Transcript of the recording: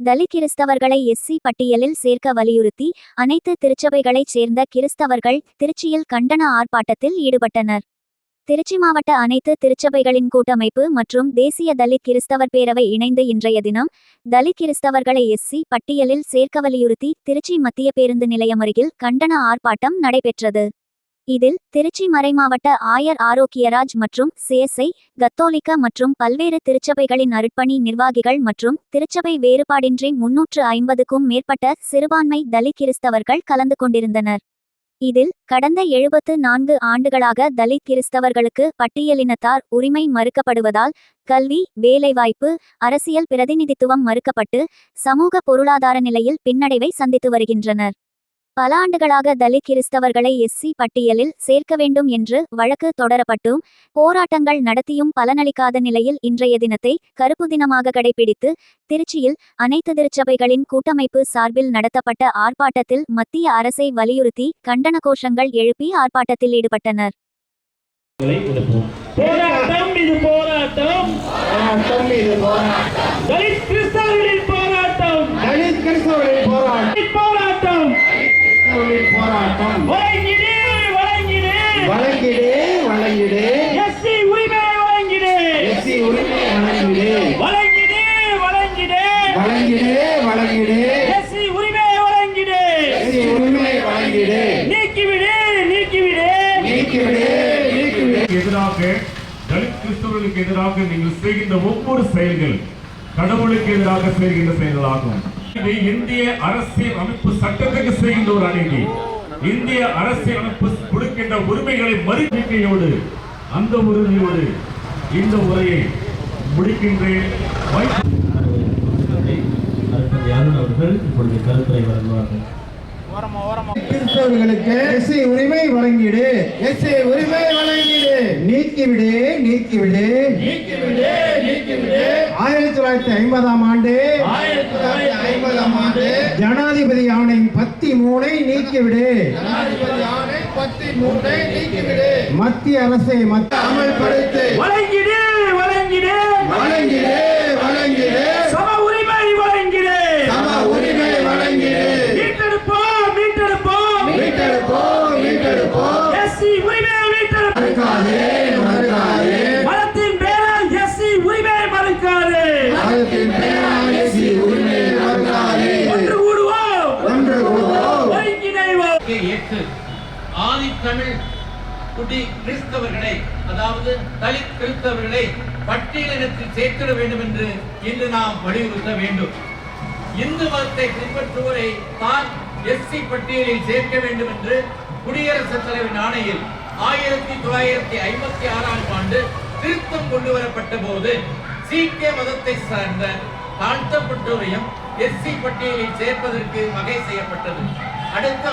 தலித் கிறிஸ்தவர்களை எஸ்சி பட்டியலில் சேர்க்க வலியுறுத்தி அனைத்து திருச்சபைகளைச் சேர்ந்த கிறிஸ்தவர்கள் திருச்சியில் கண்டன ஆர்ப்பாட்டத்தில் ஈடுபட்டனர். திருச்சி மாவட்ட அனைத்து திருச்சபைகளின் கூட்டமைப்பு மற்றும் தேசிய தலித் கிறிஸ்தவர் பேரவை இணைந்து இன்றைய தினம் தலித் கிறிஸ்தவர்களை எஸ்சி பட்டியலில் சேர்க்க வலியுறுத்தி திருச்சி மத்திய பேருந்து நிலையம் அருகில் கண்டன ஆர்ப்பாட்டம் நடைபெற்றது. இதில் திருச்சி மறைமாவட்ட ஆயர் ஆரோக்கியராஜ் மற்றும் சேசை கத்தோலிக்க மற்றும் பல்வேறு திருச்சபைகளின் அருட்பணி நிர்வாகிகள் மற்றும் திருச்சபை வேறுபாடின்றி முன்னூற்று ஐம்பதுக்கும் மேற்பட்ட சிறுபான்மை தலித் கிறிஸ்தவர்கள் கலந்து கொண்டிருந்தனர். இதில் கடந்த எழுபத்து நான்கு ஆண்டுகளாக தலித் கிறிஸ்தவர்களுக்கு பட்டியலினத்தார் உரிமை மறுக்கப்படுவதால் கல்வி வேலைவாய்ப்பு அரசியல் பிரதிநிதித்துவம் மறுக்கப்பட்டு சமூக பொருளாதார நிலையில் பின்னடைவை சந்தித்து வருகின்றனர். பல ஆண்டுகளாக தலித் கிறிஸ்தவர்களை எஸ்சி பட்டியலில் சேர்க்க வேண்டும் என்று வழக்கு தொடரப்பட்டும் போராட்டங்கள் நடத்தியும் பலனளிக்காத நிலையில் இன்றைய தினத்தை கருப்பு தினமாக கடைபிடித்து திருச்சியில் அனைத்து திருச்சபைகளின் கூட்டமைப்பு சார்பில் நடத்தப்பட்ட ஆர்ப்பாட்டத்தில் மத்திய அரசை வலியுறுத்தி கண்டன கோஷங்கள் எழுப்பி ஆர்ப்பாட்டத்தில் ஈடுபட்டனர். களை எதிராக தலித் கிறிஸ்தவர்களுக்கு எதிராக நீங்கள் செய்கின்ற ஒவ்வொரு செயல்கள் கடவுளுக்கு எதிராக செய்கின்ற செயல்களாகும். இது இந்திய அரசியல் அமைப்பு சட்டத்துக்கு செய்கின்ற ஒரு அநீதி. இந்திய அரசியல் அமைப்பு கொடுக்கின்ற உரிமைகளை மறுநம்பிக்கையோடு அந்த உறுதியோடு இந்த உரையை முடிக்கின்றேன். அவர்கள் இப்பொழுது கருத்துரை வழங்குவார்கள். கிறிஸ்தவர்களுக்கு உரிமை வழங்கிடு. எஸ்சி உரிமை வழங்கிடு. நீக்கிவிடு நீக்கிவிடு. நீக்கிவிடு நீக்கிவிடு. ஆயிரத்தி தொள்ளாயிரத்தி ஐம்பதாம் ஆண்டு ஆயிரத்தி தொள்ளாயிரத்தி ஐம்பதாம் ஆண்டு ஜனாதிபதி ஆணை பத்தி மூணை நீக்கிவிடு. ஜனாதிபதி ஆணை பத்தி மூணை நீக்கிவிடு. மத்திய அரசை மத்திய அமல்படுத்து. வழங்கிடு வழங்கிடு. வழங்கிடு. மதத்தின் பெயரால் எஸ்சி உரிமை மறுக்காதே ஒன்று கூடுவோம். ஒன்று கூடுவோம். ஒருங்கிணைவோம். கோரிக்கையை ஏற்று ஆதித்தமிழ் குடி கிறிஸ்தவர்களை அதாவது தலித் கிறிஸ்தவர்களை பட்டியலினத்தில் சேர்த்திட வேண்டும் என்று இன்று நாம் வலியுறுத்த வேண்டும். இந்து மதத்தை பின்பற்றுவோரை தான் எஸ்சி பட்டியலில் சேர்க்க வேண்டும் என்று குடியரசுத் தலைவரின் ஆணையில் ஆயிரத்தி தொள்ளாயிரத்தி ஐம்பத்தி ஆறாம் ஆண்டு திருத்தம் கொண்டு வரப்பட்ட போது சீக்கிய மதத்தை சார்ந்த தாழ்த்தப்பட்டோரையும் எஸ்சி பட்டியலில் சேர்ப்பதற்கு வகை செய்யப்பட்டது. அடுத்த